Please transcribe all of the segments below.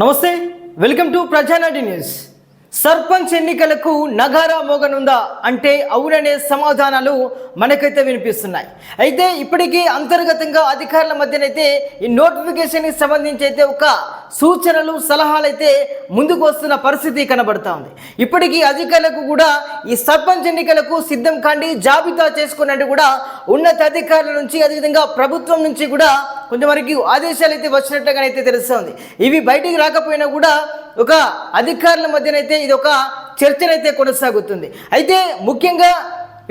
నమస్తే welcome to ప్రజానాటి news. Sarpanch ఎన్నికలకు నగారా మోగనుందా అంటే అవుననే సమాధానాలు మనకైతే వినిపిస్తున్నాయి. అయితే ఇప్పటికీ అంతర్గతంగా అధికారుల మధ్యనైతే ఈ నోటిఫికేషన్కి సంబంధించి అయితే ఒక సూచనలు సలహాలు అయితే ముందుకు వస్తున్న పరిస్థితి కనబడతా ఉంది. ఇప్పటికీ అధికారులకు కూడా ఈ సర్పంచ్ ఎన్నికలకు సిద్ధం కాండి జాబితా చేసుకున్నట్టు కూడా ఉన్నతాధికారుల నుంచి అదేవిధంగా ప్రభుత్వం నుంచి కూడా కొంతవరకు ఆదేశాలు అయితే వచ్చినట్టుగానైతే తెలుస్తుంది ఇవి బయటికి రాకపోయినా కూడా ఒక అధికారుల మధ్యనైతే ఇది ఒక చర్చనైతే కొనసాగుతుంది. అయితే ముఖ్యంగా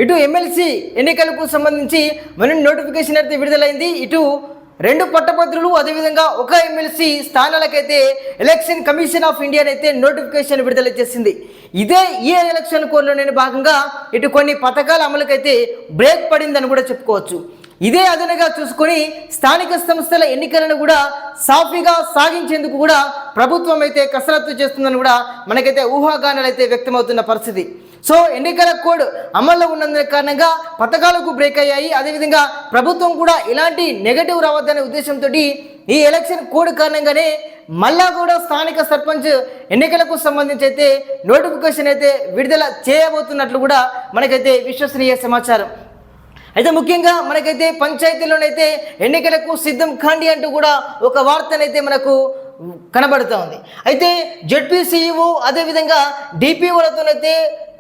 ఇటు ఎమ్మెల్సీ ఎన్నికలకు సంబంధించి మన నోటిఫికేషన్ అయితే విడుదలైంది. ఇటు రెండు పట్టభద్రులు అదేవిధంగా ఒక ఎమ్మెల్సీ స్థానాలకైతే ఎలక్షన్ కమిషన్ ఆఫ్ ఇండియా అయితే నోటిఫికేషన్ విడుదల చేసింది. ఇదే ఈ ఎలక్షన్ కోడ్లోనే భాగంగా ఇటు కొన్ని పథకాల అమలుకైతే బ్రేక్ పడిందని కూడా చెప్పుకోవచ్చు. ఇదే అదనగా చూసుకొని స్థానిక సంస్థల ఎన్నికలను కూడా సాఫీగా సాగించేందుకు కూడా ప్రభుత్వం అయితే కసరత్తు చేస్తుందని కూడా మనకైతే ఊహాగానాలు అయితే వ్యక్తమవుతున్న పరిస్థితి. సో ఎన్నికల కోడ్ అమల్లో ఉన్నందున కారణంగా పథకాలకు బ్రేక్ అయ్యాయి. అదేవిధంగా ప్రభుత్వం కూడా ఇలాంటి నెగటివ్ రావద్దనే ఉద్దేశంతో ఈ ఎలక్షన్ కోడ్ కారణంగానే మళ్ళా కూడా స్థానిక సర్పంచ్ ఎన్నికలకు సంబంధించి అయితే నోటిఫికేషన్ అయితే విడుదల చేయబోతున్నట్లు కూడా మనకైతే విశ్వసనీయ సమాచారం. అయితే ముఖ్యంగా మనకైతే పంచాయతీలోనైతే ఎన్నికలకు సిద్ధం కాండి అంటూ కూడా ఒక వార్తనైతే మనకు కనబడుతూ ఉంది అయితే జడ్పీ సీఈఓ అదేవిధంగా డిపిఓలతోనైతే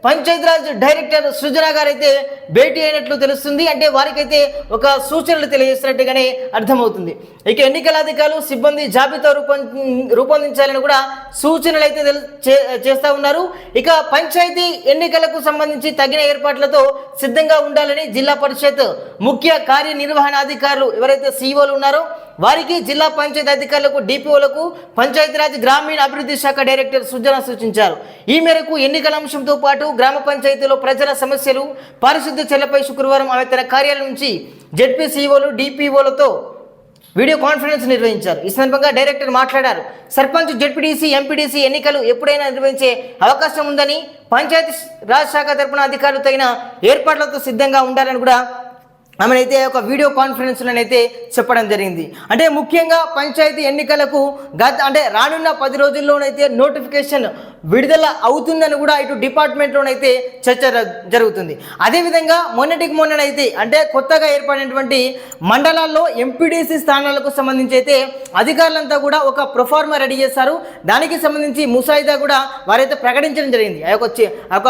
పంచాయతీరాజ్ డైరెక్టర్ సృజన గారు అయితే భేటీ అయినట్లు తెలుస్తుంది. అంటే వారికైతే ఒక సూచనలు తెలియజేస్తున్నట్టుగానే అర్థమవుతుంది. ఇక ఎన్నికల అధికారులు సిబ్బంది జాబితా రూపొం రూపొందించాలని కూడా సూచనలు అయితే చేస్తూ చే- చేస్తా ఉన్నారు. ఇక పంచాయతీ ఎన్నికలకు సంబంధించి తగిన ఏర్పాట్లతో సిద్ధంగా ఉండాలని జిల్లా పరిషత్ ముఖ్య కార్యనిర్వహణాధికారులు ఎవరైతే సీఈఓలు ఉన్నారో వారికి జిల్లా పంచాయతీ అధికారులకు డిపిఓలకు పంచాయతీరాజ్ గ్రామీణ అభివృద్ధి శాఖ డైరెక్టర్ సుజన సూచించారు. ఈ మేరకు ఎన్నికల అంశంతో పాటు గ్రామ పంచాయతీలో ప్రజల సమస్యలు పారిశుద్ధ చెల్లపై శుక్రవారం ఆమె తన కార్యాలయం నుంచి జెడ్పీసీఓలు డిపిఓలతో వీడియో కాన్ఫరెన్స్ నిర్వహించారు. ఈ సందర్భంగా డైరెక్టర్ మాట్లాడారు. సర్పంచ్ జెడ్పీటీసీ ఎంపీటీసీ ఎన్నికలు ఎప్పుడైనా నిర్వహించే అవకాశం ఉందని పంచాయతీ రాజ్ శాఖ తరపున అధికారులు తగిన ఏర్పాట్లతో సిద్ధంగా ఉండాలని కూడా ఆమెనైతే ఒక వీడియో కాన్ఫరెన్స్లోనైతే చెప్పడం జరిగింది. అంటే ముఖ్యంగా పంచాయతీ ఎన్నికలకు గత అంటే రానున్న పది రోజుల్లోనైతే నోటిఫికేషన్ విడుదల అవుతుందని కూడా ఇటు డిపార్ట్మెంట్లోనైతే చర్చ జ- జరుగుతుంది. అదేవిధంగా మొన్నటికి మొన్ననైతే అంటే కొత్తగా ఏర్పడినటువంటి మండలాల్లో ఎంపీడీసీ స్థానాలకు సంబంధించి అయితే అధికారులంతా కూడా ఒక ప్రొఫార్మా రెడీ చేశారు. దానికి సంబంధించి ముసాయిదా కూడా వారైతే ప్రకటించడం జరిగింది. ఆ యొక్క ఆ యొక్క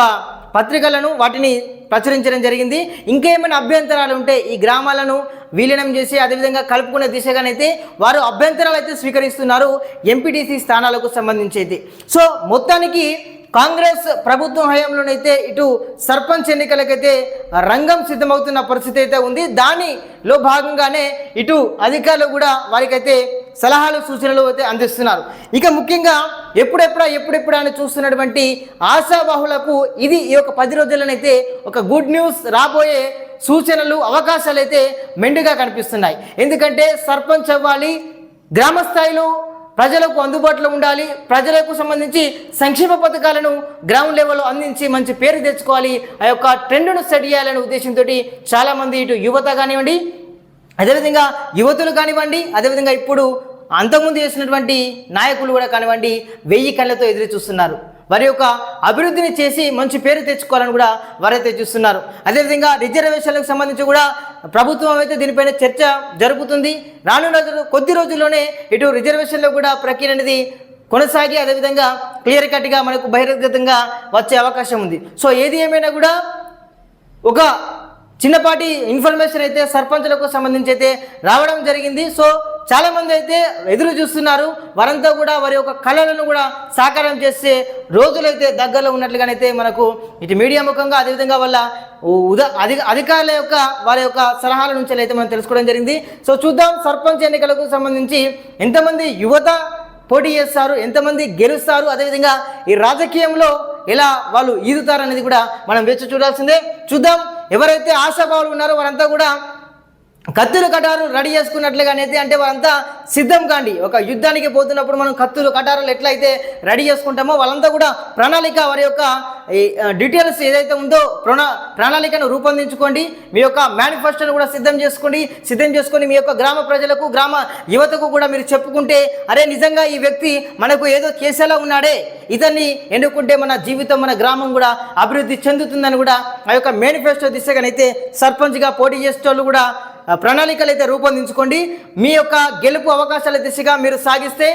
పత్రికలను వాటిని ప్రచురించడం జరిగింది. ఇంకేమైనా అభ్యంతరాలు ఉంటే ఈ గ్రామాలను విలీనం చేసి అదేవిధంగా కలుపుకునే దిశగానైతే వారు అభ్యంతరాలు అయితే స్వీకరిస్తున్నారు ఎంపీటీసీ స్థానాలకు సంబంధించి అయితే సో మొత్తానికి కాంగ్రెస్ ప్రభుత్వం హయాంలోనైతే ఇటు సర్పంచ్ ఎన్నికలకైతే రంగం సిద్ధమవుతున్న పరిస్థితి అయితే ఉంది. దానిలో భాగంగానే ఇటు అధికారులు కూడా వారికైతే సలహాలు సూచనలు అయితే అందిస్తున్నారు. ఇక ముఖ్యంగా ఎప్పుడెప్పుడా ఎప్పుడెప్పుడా అని చూస్తున్నటువంటి ఆశాబాహులకు ఇది ఈ యొక్క పది రోజులనైతే ఒక గుడ్ న్యూస్ రాబోయే సూచనలు అవకాశాలు అయితే మెండుగా కనిపిస్తున్నాయి. ఎందుకంటే సర్పంచ్ అవ్వాలి గ్రామ స్థాయిలో ప్రజలకు అందుబాటులో ఉండాలి ప్రజలకు సంబంధించి సంక్షేమ పథకాలను గ్రౌండ్ లెవెల్లో అందించి మంచి పేరు తెచ్చుకోవాలి ఆ యొక్క ట్రెండ్ను సెట్ చేయాలనే ఉద్దేశంతో చాలామంది ఇటు యువత కానివ్వండి అదేవిధంగా యువతులు కానివ్వండి అదేవిధంగా ఇప్పుడు అంతకుముందు చేసినటువంటి నాయకులు కూడా కానివ్వండి వెయ్యి కళ్ళతో ఎదురు చూస్తున్నారు. వారి యొక్క అభివృద్ధిని చేసి మంచి పేరు తెచ్చుకోవాలని కూడా వారైతే చూస్తున్నారు. అదేవిధంగా రిజర్వేషన్లకు సంబంధించి కూడా ప్రభుత్వం అయితే దీనిపైన చర్చ జరుపుతుంది. రానున్న రోజులు కొద్ది రోజుల్లోనే ఇటు రిజర్వేషన్లో కూడా ప్రక్రియ అనేది కొనసాగి అదేవిధంగా క్లియర్ కట్గా మనకు బహిర్గతంగా వచ్చే అవకాశం ఉంది. సో ఏది ఏమైనా కూడా ఒక చిన్నపాటి ఇన్ఫర్మేషన్ అయితే సర్పంచులకు సంబంధించి అయితే రావడం జరిగింది. సో చాలామంది అయితే ఎదురు చూస్తున్నారు. వారంతా కూడా వారి యొక్క కళలను కూడా సాకారం చేసే రోజులైతే దగ్గరలో ఉన్నట్లుగానైతే మనకు ఇటు మీడియా ముఖంగా అదేవిధంగా వాళ్ళ ఉదా అధిక అధికారుల యొక్క వారి యొక్క సలహాల నుంచి అయితే మనం తెలుసుకోవడం జరిగింది. సో చూద్దాం సర్పంచ్ ఎన్నికలకు సంబంధించి ఎంతమంది యువత పోటీ చేస్తారు ఎంతమంది గెలుస్తారు అదేవిధంగా ఈ రాజకీయంలో ఎలా వాళ్ళు ఈదుతారు అనేది కూడా మనం వేచి చూడాల్సిందే. చూద్దాం ఎవరైతే ఆశాభావులు ఉన్నారో వారంతా కూడా కత్తులు కటారు రెడీ చేసుకున్నట్లుగానైతే అంటే వాళ్ళంతా సిద్ధం కాండి. ఒక యుద్ధానికి పోతున్నప్పుడు మనం కత్తులు కటారులు ఎట్లయితే రెడీ చేసుకుంటామో వాళ్ళంతా కూడా ప్రణాళిక వారి యొక్క ఈ, డీటెయిల్స్ ఏదైతే ఉందో ప్రణా ప్రణాళికను రూపొందించుకోండి. మీ యొక్క మేనిఫెస్టోను కూడా సిద్ధం చేసుకోండి. సిద్ధం చేసుకొని మీ యొక్క గ్రామ ప్రజలకు గ్రామ యువతకు కూడా మీరు చెప్పుకుంటే అరే నిజంగా ఈ వ్యక్తి మనకు ఏదో చేసేలా ఉన్నాడే. ఇతన్ని ఎన్నుకుంటే మన జీవితం మన గ్రామం కూడా అభివృద్ధి చెందుతుందని కూడా ఆ యొక్క మేనిఫెస్టో దిశగానైతే సర్పంచ్గా పోటీ చేసేటోళ్ళు కూడా ప్రణాళికలు అయితే రూపొందించుకోండి. మీ యొక్క గెలుపు అవకాశాల దిశగా మీరు సాగిస్తే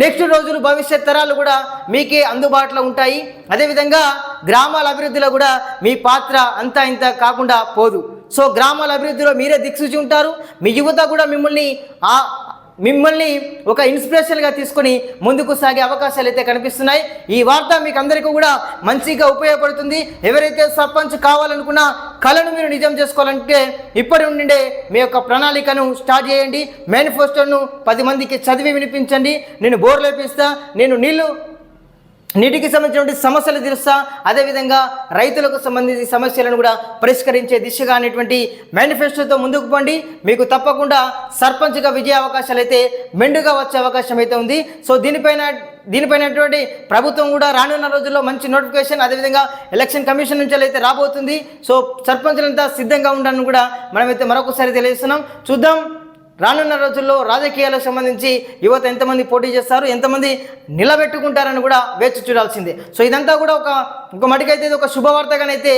నెక్స్ట్ రోజులు భవిష్యత్ తరాలు కూడా మీకే అందుబాటులో ఉంటాయి. అదేవిధంగా గ్రామాల అభివృద్ధిలో కూడా మీ పాత్ర అంతా ఇంత కాకుండా పోదు. సో గ్రామాల అభివృద్ధిలో మీరే దిక్సూచి ఉంటారు. మీ యువత కూడా మిమ్మల్ని ఆ మిమ్మల్ని ఒక ఇన్స్పిరేషన్గా తీసుకొని ముందుకు సాగే అవకాశాలు అయితే కనిపిస్తున్నాయి. ఈ వార్త మీకు అందరికీ కూడా మంచిగా ఉపయోగపడుతుంది. ఎవరైతే సర్పంచ్ కావాలనుకున్న కళను మీరు నిజం చేసుకోవాలంటే ఇప్పటి నుండే మీ యొక్క ప్రణాళికను స్టార్ట్ చేయండి. మేనిఫెస్టోను పది మందికి చదివి వినిపించండి. నేను బోర్లు వేపిస్తా నేను నీళ్ళు నీటికి సంబంధించినటువంటి సమస్యలు తెలుస్తా అదేవిధంగా రైతులకు సంబంధించి సమస్యలను కూడా పరిష్కరించే దిశగా అనేటువంటి మేనిఫెస్టోతో ముందుకు పోండి. మీకు తప్పకుండా సర్పంచ్గా విజయ అవకాశాలు అయితే మెండుగా వచ్చే అవకాశం అయితే ఉంది. సో దీనిపైన దీనిపైనటువంటి ప్రభుత్వం కూడా రానున్న రోజుల్లో మంచి నోటిఫికేషన్ అదేవిధంగా ఎలక్షన్ కమిషన్ నుంచి అయితే రాబోతుంది. సో సర్పంచులంతా సిద్ధంగా ఉండాలని కూడా మనమైతే మరొకసారి తెలియజేస్తున్నాం. చూద్దాం. రానున్న రోజుల్లో రాజకీయాలకు సంబంధించి యువత ఎంతమంది పోటీ చేస్తారు ఎంతమంది నిలబెట్టుకుంటారని కూడా వేచి చూడాల్సిందే. సో ఇదంతా కూడా ఒక ఒక మటుకైతే ఇది ఒక శుభవార్తగానైతే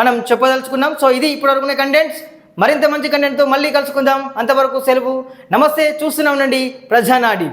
మనం చెప్పదలుచుకున్నాం. సో ఇది ఇప్పటివరకునే కంటెంట్స్ మరింత మంచి కంటెంట్తో మళ్ళీ కలుసుకుందాం. అంతవరకు సెలవు. నమస్తే చూస్తూనే ఉండండి ప్రజానాడి.